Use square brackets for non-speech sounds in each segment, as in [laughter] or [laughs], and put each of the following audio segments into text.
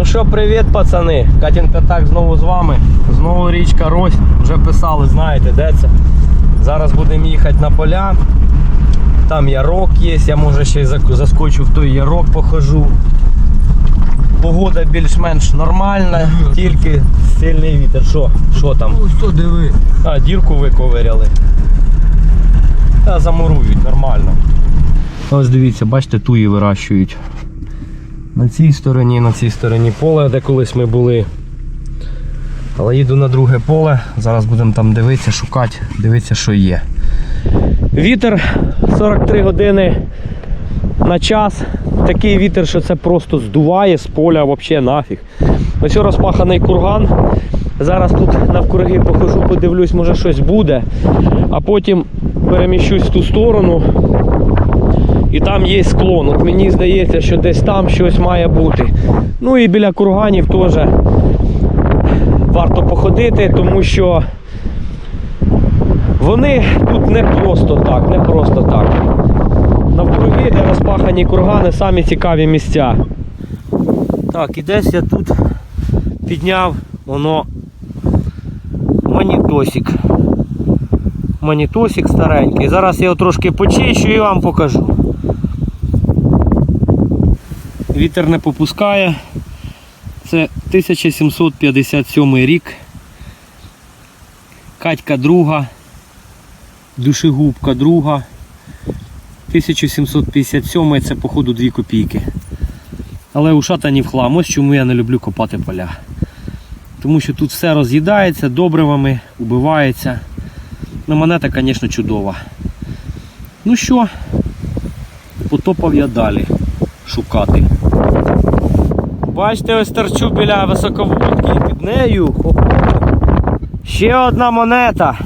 Ну що, привіт, пацани. Катінка так знову з вами. Знову річка Рось. Вже писали, знаєте, де це. Зараз будемо їхати на поля. Там ярок є, я може ще й заскочу в той ярок, похожу. Погода більш-менш нормальна, тільки сильний вітер. Що? Що там? Ось то диви. А, дірку виковиряли. Та замурують нормально. Ось дивіться, бачите, туї вирощують. На цій стороні, на цій стороні поле, де колись ми були. Але їду на друге поле. Зараз будемо там дивитися, шукати, дивитися, що є. Вітер 43 години на час. Такий вітер, що це просто здуває з поля взагалі нафіг. Ось розпаханий курган. Зараз тут навкруги похожу, подивлюсь, може щось буде. А потім переміщусь в ту сторону. І там є склон. От мені здається, що десь там щось має бути. Ну і біля курганів теж варто походити, тому що вони тут не просто так, не просто так. Навкруги, де розпахані кургани, самі цікаві місця. Так, і десь я тут підняв воно манітосик. Манітосик старенький. Зараз я його трошки почищу і вам покажу. Вітер не попускає. Це 1757 рік. Катька друга. Душегубка друга. 1757 це походу 2 копійки. Але ушатані в хлам. Ось чому я не люблю копати поля. Тому що тут все роз'їдається, добривами, убивається. Ну, монета, звісно, чудова. Ну що, потопав я далі шукати. Бачите, ось торчу біля висоководки під нею. Ще одна монета.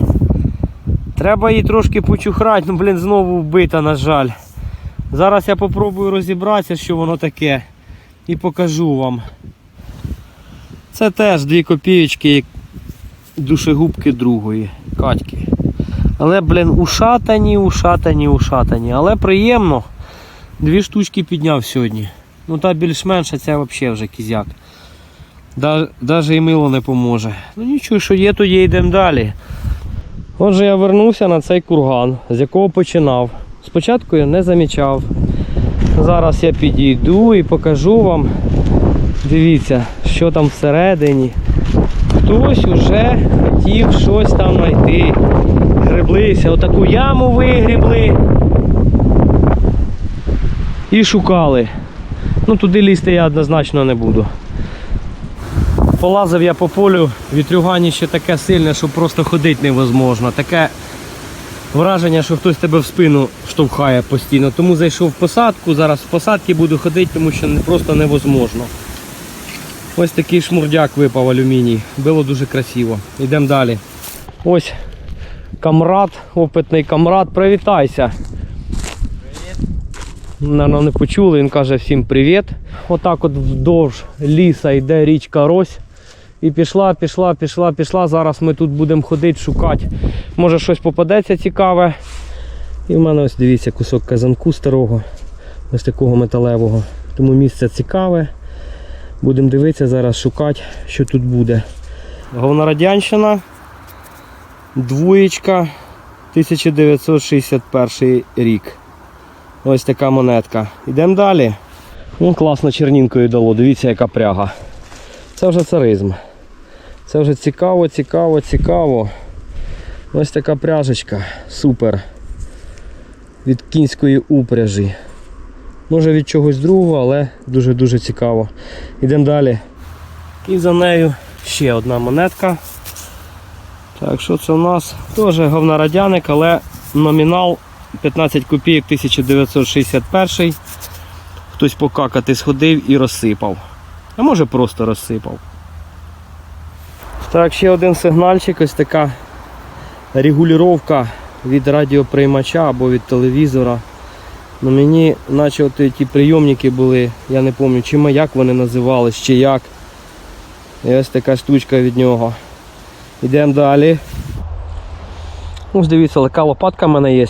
Треба її трошки почухрати, ну блін, знову вбита, на жаль. Зараз я попробую розібратися, що воно таке. І покажу вам. Це теж дві копійки, душегубки другої, Катьки. Але, блін, ушатані, ушатані, ушатані. Але приємно. Дві штучки підняв сьогодні. Ну та більш-менш, ця взагалі вже кізяк. Навіть і мило не поможе. Ну нічого, що є, то є, йдемо далі. Отже, я вернувся на цей курган, з якого починав. Спочатку я не замічав. Зараз я підійду і покажу вам. Дивіться, що там всередині. Хтось уже хотів щось там знайти. Греблися, отаку яму вигрібли. І шукали. Ну туди лізти я однозначно не буду. Полазив я по полю, вітрюганіще таке сильне, що просто ходити невозможно. Таке враження, що хтось тебе в спину штовхає постійно. Тому зайшов в посадку, зараз в посадці буду ходити, тому що просто невозможно. Ось такий шмурдяк випав алюміній. Було дуже красиво. Йдемо далі. Ось камрад, опитний камрад, привітайся. Наверно, не почули, він каже всім привіт. Отак от вздовж ліса йде річка Рось. І пішла, пішла, пішла, пішла. Зараз ми тут будемо ходити, шукати. Може щось попадеться цікаве. І в мене ось дивіться кусок казанку старого, ось такого металевого. Тому місце цікаве. Будемо дивитися зараз, шукати, що тут буде. Говнорадянщина. Двоєчка 1961 рік. Ось така монетка. Йдемо далі. Ну, класно чернінкою дало, дивіться, яка пряга. Це вже царизм. Це вже цікаво, цікаво, цікаво. Ось така пряжечка. Супер. Від кінської упряжі. Може від чогось другого, але дуже-дуже цікаво. Йдемо далі. І за нею ще одна монетка. Так, що це у нас? Теж говнорадяник, але номінал 15 копійок 1961. Хтось покакати сходив і розсипав. А може просто розсипав. Так, ще один сигнальчик, ось така регулювання від радіоприймача або від телевізора. Ну, мені наче от ті прийомники були, я не пам'ятаю, чи маяк вони називались, чи як. І ось така штучка від нього. Йдемо далі. Ось дивіться, така лопатка в мене є.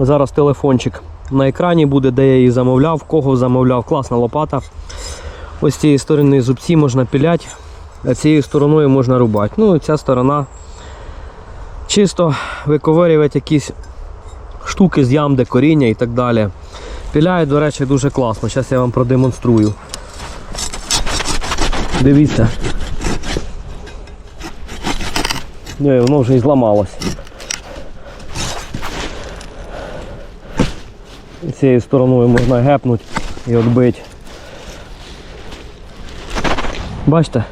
Зараз телефончик на екрані буде, де я її замовляв, кого замовляв. Класна лопата. Ось цієї сторони зубці можна піляти, а цією стороною можна рубати. Ну, ця сторона чисто виковирювати якісь штуки з ям, де коріння і так далі. Піляє, до речі, дуже класно. Зараз я вам продемонструю. Дивіться. Не, воно вже і зламалось. Цією стороною можна гепнути і відбити. Бачите,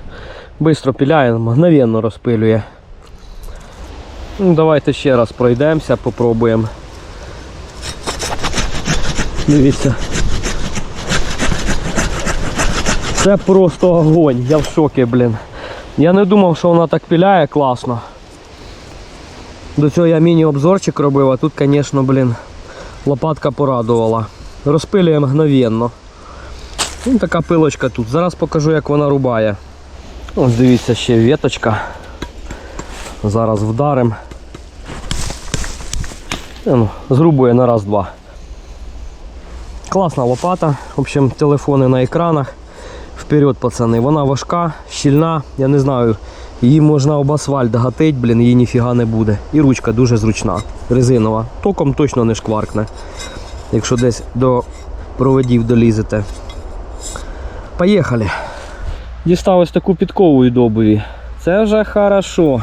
швидко піляє, мгновенно розпилює. Ну, давайте ще раз пройдемося, попробуємо. Дивіться. Це просто огонь, я в шокі, блін. Я не думав, що вона так піляє класно. До цього я міні-обзорчик робив, а тут, звісно, блін, лопатка порадувала. Розпилює мгновенно. Ну, така пилочка тут. Зараз покажу, як вона рубає. Ось дивіться, ще віточка. Зараз вдарим. Е, Ну, зрубує на раз-два. Класна лопата. В общем, телефони на екранах. Вперед, пацани. Вона важка, щільна, я не знаю. Її можна об асфальт гатить, блін, її ніфіга не буде. І ручка дуже зручна, резинова. Током точно не шкваркне. Якщо десь до проводів долізете. Поїхали. Дістав ось таку підкову від обуві. Це вже хорошо.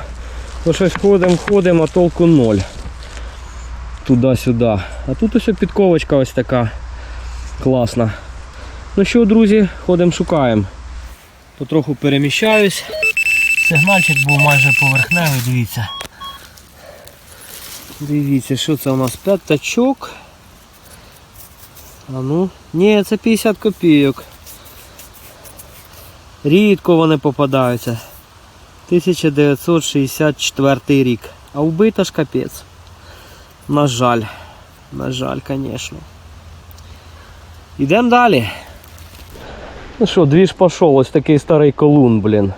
Бо щось ходимо, ходимо, а толку ноль. Туди-сюди. А тут ось підковочка ось така класна. Ну що, друзі, ходимо шукаємо. Потроху переміщаюсь. Сигнальчик був майже поверхневий, дивіться. Дивіться, що це у нас п'ятачок. А ну, ні, це 50 копійок. Рідко вони попадаються. 1964 рік. А вбита ж капець. На жаль. На жаль, звісно. Йдемо далі. Ну що, двіж пішов, ось такий старий колун, блін.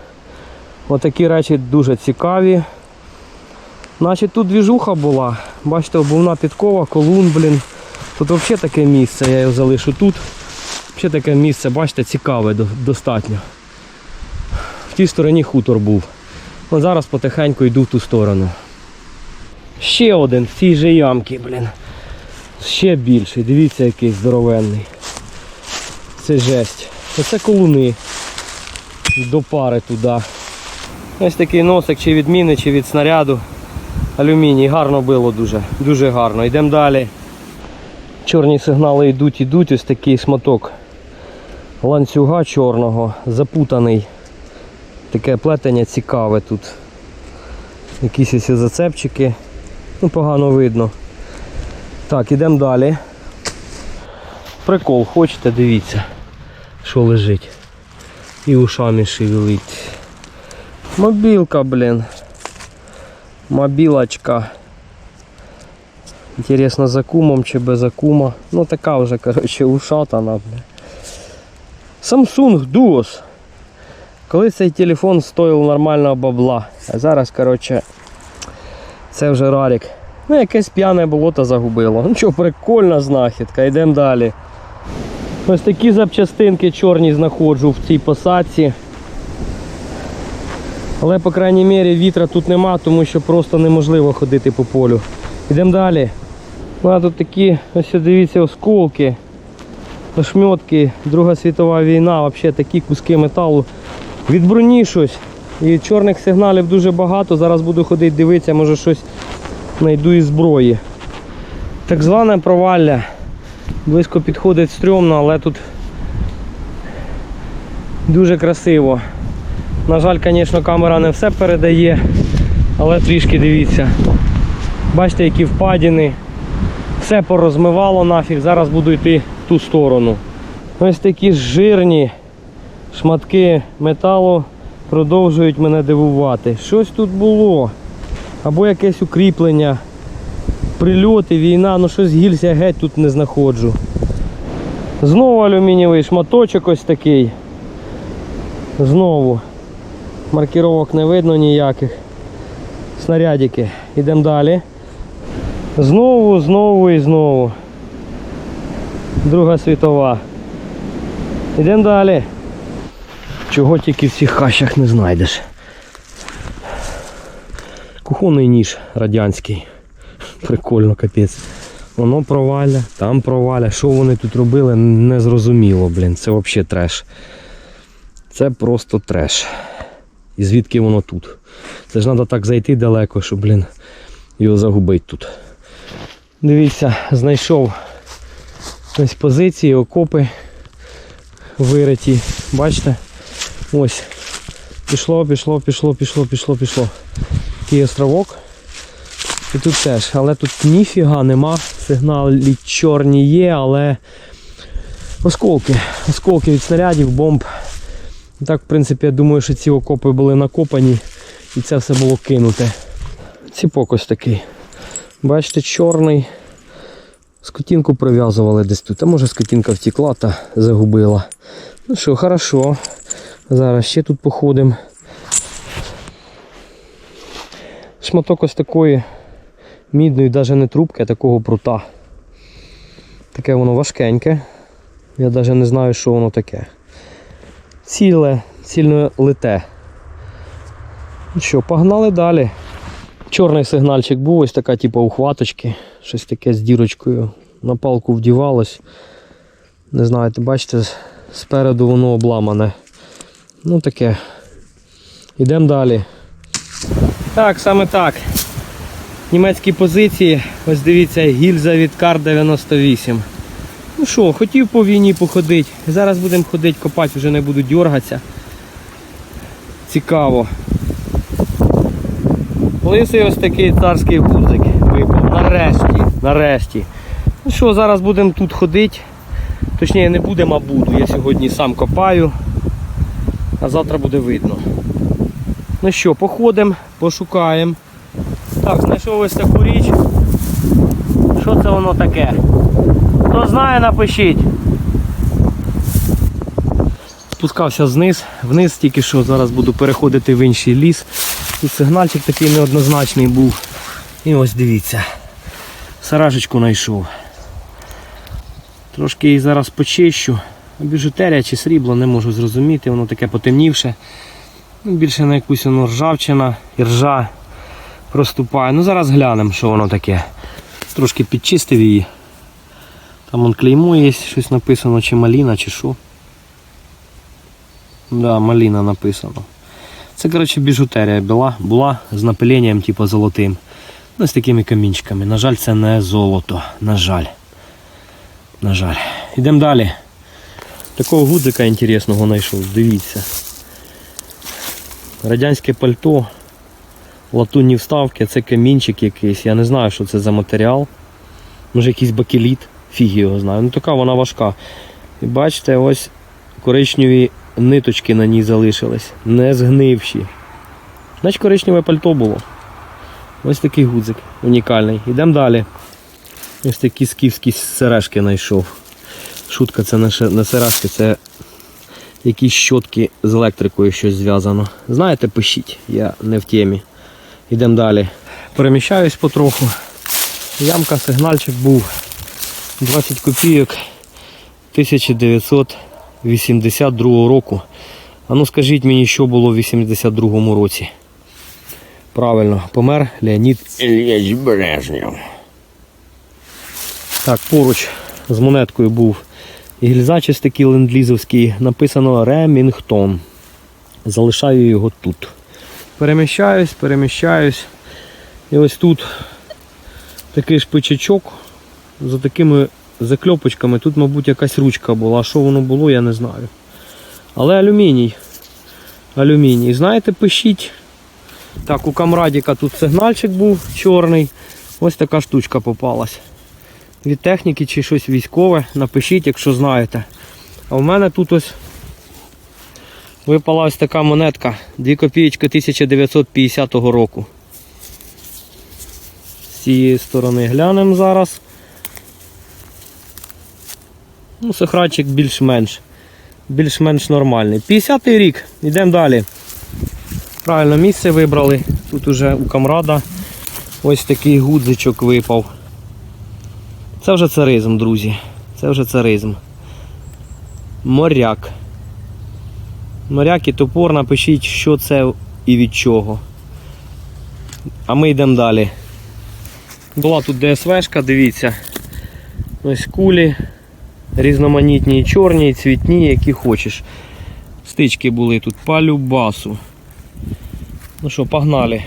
Отакі речі дуже цікаві. Значить тут двіжуха була. Бачите, обувна підкова, колун, блін. Тут взагалі таке місце, я його залишу тут. Взагалі таке місце, бачите, цікаве достатньо. В тій стороні хутор був. От зараз потихеньку йду в ту сторону. Ще один в цій же ямці, блін. Ще більший, дивіться, який здоровенний. Це жесть. Оце колуни. До пари туди. Ось такий носик чи від міни, чи від снаряду. Алюміній, гарно було дуже, дуже гарно. Йдемо далі. Чорні сигнали йдуть, йдуть, ось такий шматок ланцюга чорного, запутаний. Таке плетення цікаве тут. Якісь ось зацепчики. Ну, погано видно. Так, ідемо далі. Прикол, хочете, дивіться, що лежить. І ушами шевелить. Мобілка, блін. Мобілочка. Інтересно, за кумом чи без акума. Ну така вже, коротше, ушатана, бля. Samsung Duos. Коли цей телефон стоїв нормального бабла. А зараз, коротше, це вже рарик. Ну, якесь п'яне болото загубило. Ну що, прикольна знахідка, йдемо далі. Ось такі запчастинки чорні знаходжу в цій посадці. Але, по крайній мірі, вітра тут нема, тому що просто неможливо ходити по полю. Йдемо далі. Ну, а тут такі, ось дивіться, осколки, ошметки, Друга світова війна, взагалі такі куски металу. Від щось. І чорних сигналів дуже багато. Зараз буду ходити дивитися, може щось знайду із зброї. Так зване провалля. Близько підходить стрьомно, але тут дуже красиво. На жаль, звісно, камера не все передає, але трішки дивіться. Бачите, які впадіни. Все порозмивало нафіг, зараз буду йти в ту сторону. Ось такі жирні шматки металу продовжують мене дивувати. Щось тут було. Або якесь укріплення, прильоти, війна, ну щось гільця геть тут не знаходжу. Знову алюмінієвий шматочок ось такий. Знову. Маркіровок не видно ніяких. Снарядики. Йдемо далі. Знову, знову і знову. Друга світова. Йдемо далі. Чого тільки в цих хащах не знайдеш. Кухонний ніж радянський. Прикольно, капець. Воно проваля, там проваля. Що вони тут робили, не зрозуміло, блін. Це взагалі треш. Це просто треш. І звідки воно тут? Це ж треба так зайти далеко, щоб, блін, його загубити тут. Дивіться, знайшов ось позиції, окопи вириті. Бачите? Ось. Пішло, пішло, пішло, пішло, пішло, пішло. Такий островок. І тут теж, але тут ніфіга нема. Сигнали чорні є, але осколки. Осколки від снарядів, бомб. Так, в принципі, я думаю, що ці окопи були накопані і це все було кинуте. Ціпок ось такий. Бачите, чорний. Скотінку прив'язували десь тут. А може скотінка втекла та загубила. Ну що, хорошо. Зараз ще тут походимо. Шматок ось такої мідної, навіть не трубки, а такого прута. Таке воно важкеньке. Я навіть не знаю, що воно таке. Ціле, цільно лите. Ну що, погнали далі. Чорний сигнальчик був, ось така типу ухваточки, щось таке з дірочкою. На палку вдівалось. Не знаєте, бачите, спереду воно обламане. Ну таке. Йдемо далі. Так, саме так. Німецькі позиції. Ось дивіться, гільза від Кар 98. Ну що, хотів по війні походити. Зараз будемо ходити, копати, вже не буду дергатися. Цікаво. Лисий ось такий царський гудзик випав. Нарешті. Нарешті. Ну що, зараз будемо тут ходити. Точніше не будемо, а буду. Я сьогодні сам копаю. А завтра буде видно. Ну що, походимо, пошукаємо. Так, знайшов ось таку річ. Що це воно таке? Хто знає, напишіть. Спускався вниз, вниз тільки що, зараз буду переходити в інший ліс. Тут сигнальчик такий неоднозначний був. І ось дивіться. Саражечку знайшов. Трошки її зараз почищу. Біжутерія чи срібло, не можу зрозуміти, воно таке потемнівше. Ну, Більше на якусь воно ржавчина, і ржа проступає. Ну зараз глянемо, що воно таке. Трошки підчистив її. Там он клеймо є, щось написано, чи маліна, чи що. Да, маліна написано. Це, коротше, біжутерія була, була з напиленням, типу, золотим. Ну, з такими камінчиками. На жаль, це не золото. На жаль. На жаль. Йдемо далі. Такого гудзика інтересного знайшов, дивіться. Радянське пальто, латунні вставки, це камінчик якийсь. Я не знаю, що це за матеріал. Може якийсь бакеліт, фіг його знаю. Ну така вона важка. І бачите, ось коричневі ниточки на ній залишились, не згнивші. Значить коричневе пальто було. Ось такий гудзик унікальний. Йдемо далі. Ось такі скіфські сережки знайшов. Шутка це не сережки, це якісь щотки з електрикою щось зв'язано. Знаєте, пишіть, я не в темі. Йдемо далі. Переміщаюсь потроху. Ямка сигнальчик був 20 копійок 1982 року. А ну скажіть мені, що було в 82-му році. Правильно, помер Леонід Ільяч Брежнєв. Так, поруч з монеткою був гільзачись такий лендлізовський, написано Ремінгтон. Залишаю його тут. Переміщаюсь, переміщаюсь. І ось тут такий шпичачок за такими закльопочками. Тут, мабуть, якась ручка була. А що воно було, я не знаю. Але алюміній. Алюміній. Знаєте, пишіть. Так, у камрадіка тут сигнальчик був чорний. Ось така штучка попалась. Від техніки чи щось військове. Напишіть, якщо знаєте. А в мене тут ось випала ось така монетка. 2 копійки 1950 року. З цієї сторони глянемо зараз. Ну, сохранчик більш-менш. Більш-менш нормальний. 50-й рік. Йдемо далі. Правильно місце вибрали. Тут уже у камрада ось такий гудзичок випав. Це вже царизм, друзі. Це вже царизм. Моряк. Моряк і топор, напишіть, що це і від чого. А ми йдемо далі. Була тут ДСВшка, дивіться. Ось кулі. Різноманітні і чорні, і цвітні, які хочеш. Стички були тут по любасу. Ну що, погнали.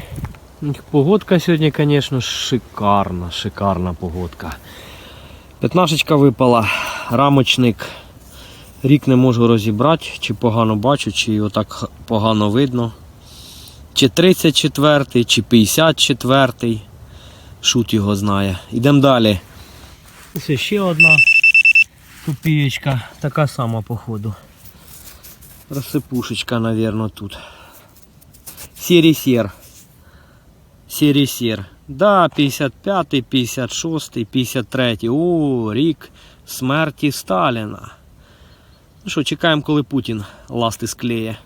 Погодка сьогодні, звісно, шикарна, шикарна погодка. П'ятнашечка випала, рамочник. Рік не можу розібрати, чи погано бачу, чи отак погано видно. Чи 34, чи 54. Шут його знає. Ідемо далі. Ось ще одна копієчка, така сама походу. Розсипушечка, мабуть, тут. Серий сер. Серий сер. Да, 55, 56, 53. О, рік смерті Сталіна. Ну що, чекаємо, коли Путін ласти склеє.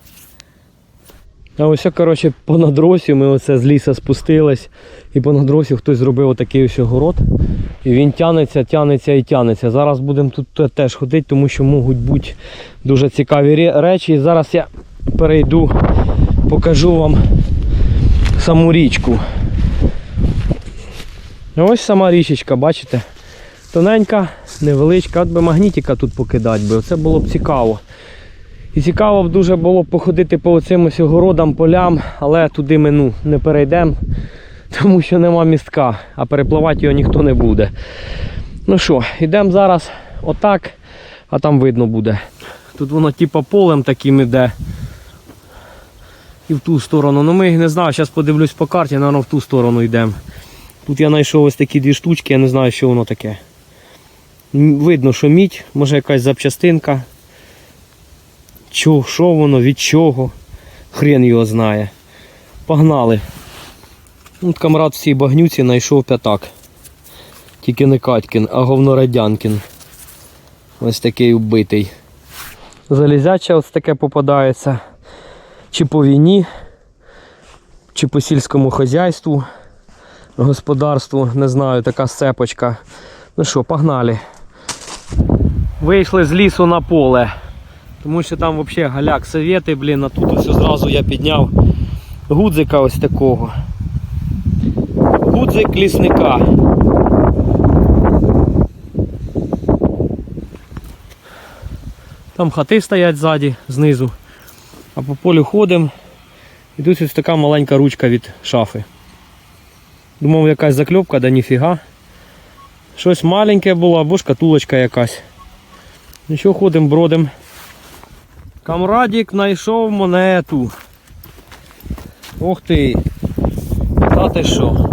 А ось, коротше, по надросі ми оце з ліса спустились. І по надросі хтось зробив отакий ось город. І він тянеться, тянеться і тянеться. Зараз будемо тут теж ходити, тому що можуть бути дуже цікаві речі. І зараз я перейду, покажу вам саму річку. Ось сама річечка, бачите? Тоненька, невеличка, от би магнітика тут покидати би. Оце було б цікаво. І цікаво б дуже було б походити по оцим ось огородам, полям, але туди ми ну, не перейдемо, [laughs] тому що нема містка, а перепливати його ніхто не буде. Ну що, йдемо зараз отак, а там видно буде. Тут воно типа полем таким іде. І в ту сторону. Ну ми не знаю, зараз подивлюсь по карті, напевно, в ту сторону йдемо. Тут я знайшов ось такі дві штучки, я не знаю, що воно таке. Видно, що мідь, може якась запчастинка. Чо, що воно, від чого? Хрен його знає. Погнали. Тут камрад в цій багнюці знайшов п'ятак. Тільки не Катькін, а говнорадянкін. Ось такий убитий. Залізяче ось таке попадається. Чи по війні, чи по сільському хазяйству, господарству, не знаю, така сцепочка. Ну що, погнали. Вийшли з лісу на поле. Тому що там взагалі галяк совєти, блін, а тут ось зразу я підняв гудзика ось такого. Гудзик лісника. Там хати стоять ззаді, знизу. А по полю ходимо. І тут ось така маленька ручка від шафи. Думав якась закльопка, да ніфіга. Щось маленьке було, або шкатулочка якась. Нічого ходимо, бродимо. Камрадік знайшов монету. Ух ти. Та ти що?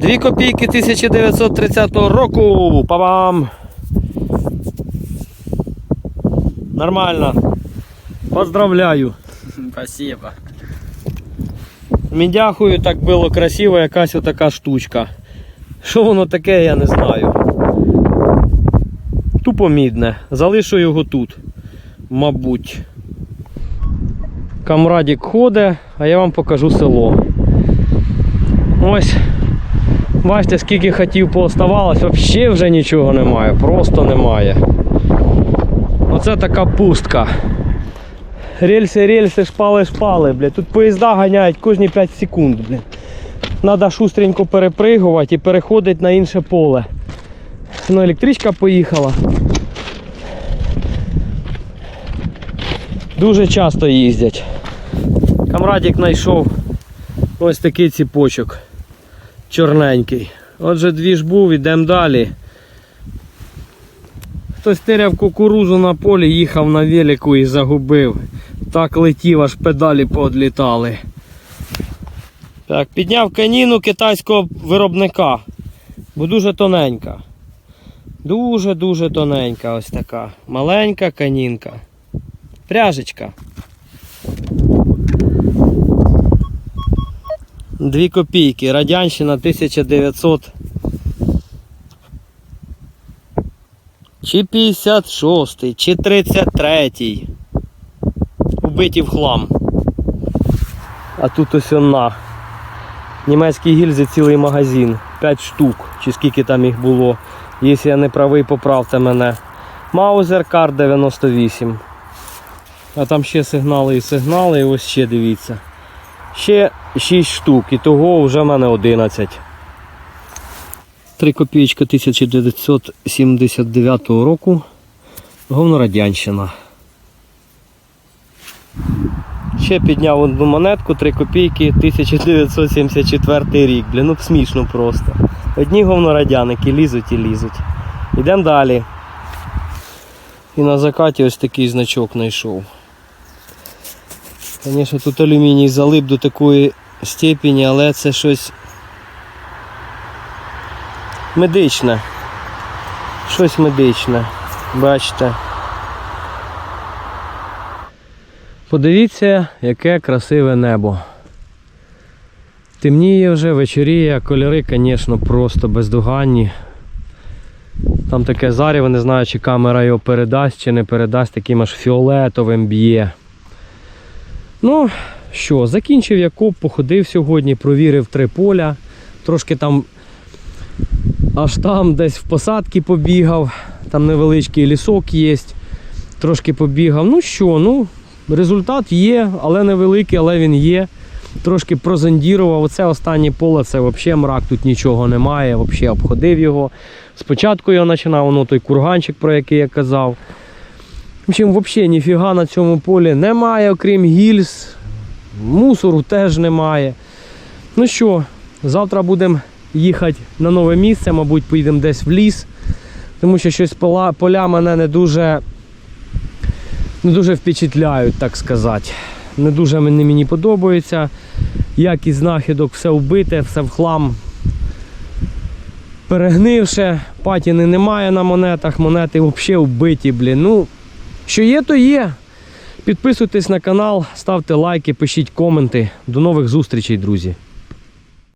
Дві копійки 1930 року. Па-бам! Нормально. Поздравляю. Спасибо. Мідяхою так було красиво, якась отака штучка. Що воно таке, я не знаю. Тупо мідне. Залишу його тут. Мабуть. Камрадік ходить, а я вам покажу село. Ось. Бачите, скільки хатів пооставалось, взагалі вже нічого немає. Просто немає. Оце така пустка. Рельси, рельси, шпали, шпали, блядь. Тут поїзда ганяють кожні 5 секунд, блядь. Надо шустренько перепригувати і переходити на інше поле. Ну, електричка поїхала. Дуже часто їздять. Камрадік знайшов ось такий ціпочок. Чорненький. Отже, двіж був, ідемо далі. Хтось тиряв кукурузу на полі, їхав на велику і загубив. Так летів, аж педалі поодлітали. Так, підняв каніну китайського виробника. Бо дуже тоненька. Дуже-дуже тоненька ось така. Маленька канінка. Пряжечка. Дві копійки. Радянщина 1900. Чи 56, чи 33. Убиті в хлам. А тут ось на. Німецькі гільзи цілий магазин. 5 штук, чи скільки там їх було. Якщо я не правий, поправте мене. Маузер Кар 98. А там ще сигнали і сигнали, і ось ще дивіться. Ще 6 штук, і того вже в мене 11. 3 копійки 1979 року. Говнорадянщина. Ще підняв одну монетку, 3 копійки 1974 рік. Блін, ну смішно просто. Одні говнорадяники лізуть і лізуть. Йдемо далі. І на закаті ось такий значок знайшов. Звісно, тут алюміній залип до такої степені, але це щось медичне. Щось медичне. Бачите. Подивіться, яке красиве небо. Темніє вже, вечоріє, кольори, звісно, просто бездоганні. Там таке заріво, не знаю, чи камера його передасть, чи не передасть, таким аж фіолетовим б'є. Ну, що, закінчив я коп, походив сьогодні, провірив три поля. Трошки там аж там десь в посадки побігав, там невеличкий лісок є. Трошки побігав. Ну що, ну, результат є, але невеликий, але він є. Трошки прозондірував. Оце останнє поле, це взагалі мрак, тут нічого немає, взагалі обходив його. Спочатку я починав, воно той курганчик, про який я казав. Общем, взагалі ніфіга на цьому полі немає, окрім гільз. Мусору теж немає. Ну що, завтра будемо їхати на нове місце, мабуть, поїдемо десь в ліс. Тому що щось поля, поля мене не дуже, не дуже впечатляють, так сказати. Не дуже мені, мені подобається. Якість знахідок, все вбите, все в хлам. Перегнивше, патіни немає на монетах, монети взагалі вбиті, блін. Ну, що є, то є. Підписуйтесь на канал, ставте лайки, пишіть коменти. До нових зустрічей, друзі.